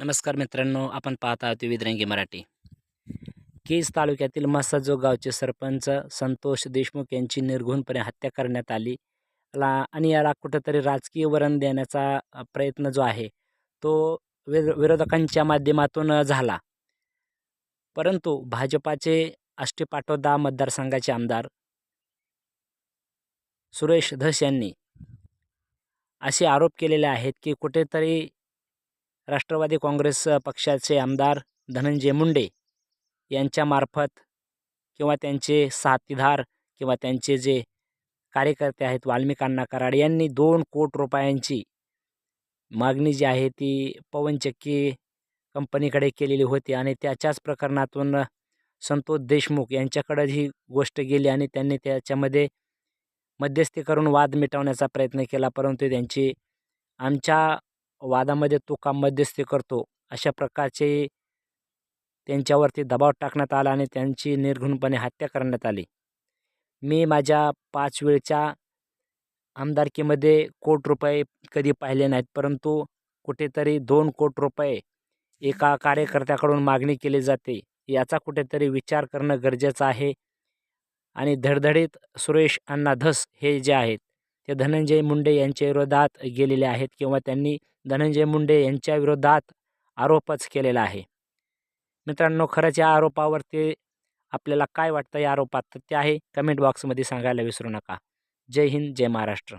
नमस्कार मित्रांनो आपण पाहत आहोत विविध रंगी मराठी. केज तालुक्यातील मसाजो गावचे सरपंच संतोष देशमुख यांची निर्घुणपणे हत्या करण्यात आली. ला आणि याला कुठंतरी राजकीय वरण देण्याचा प्रयत्न जो आहे तो विर विरोधकांच्या माध्यमातून झाला. परंतु भाजपाचे आष्टी पाटोदा मतदारसंघाचे आमदार सुरेश धस यांनी असे आरोप केलेले आहेत की कुठेतरी राष्ट्रवादी काँग्रेस पक्षाचे आमदार धनंजय मुंडे यांच्यामार्फत किंवा त्यांचे साथीदार किंवा त्यांचे जे कार्यकर्ते आहेत वाल्मिकांना कराड यांनी दोन कोट रुपयांची मागणी जी आहे ती पवनचक्की कंपनीकडे केलेली होती आणि त्याच्याच प्रकरणातून संतोष देशमुख यांच्याकडं ही गोष्ट गेली आणि त्यांनी त्याच्यामध्ये मध्यस्थी करून वाद मिटवण्याचा प्रयत्न केला परंतु त्यांची आमच्या वादामध्ये तो काम मध्यस्थी करतो. अशा प्रकारचे त्यांच्यावरती दबाव टाकण्यात आला आणि त्यांची निर्घुणपणे हत्या करण्यात आली. मी माझ्या पाच वेळच्या आमदारकीमध्ये कोट रुपये कधी पाहिले नाहीत परंतु कुठेतरी दोन कोट रुपये एका कार्यकर्त्याकडून मागणी केली जाते. याचा कुठेतरी विचार करणं गरजेचं आहे. आणि धडधडीत सुरेश अण्णा धस हे जे आहेत ते धनंजय मुंडे यांच्या विरोधात गेलेले आहेत किंवा त्यांनी धनंजय मुंडे यांच्या विरोधात आरोपच केलेला आहे. मित्रांनो खरंच या आरोपावरती आपल्याला काय वाटतं या आरोपात? ते आहे. कमेंट बॉक्समध्ये सांगायला विसरू नका. जय हिंद जय महाराष्ट्र.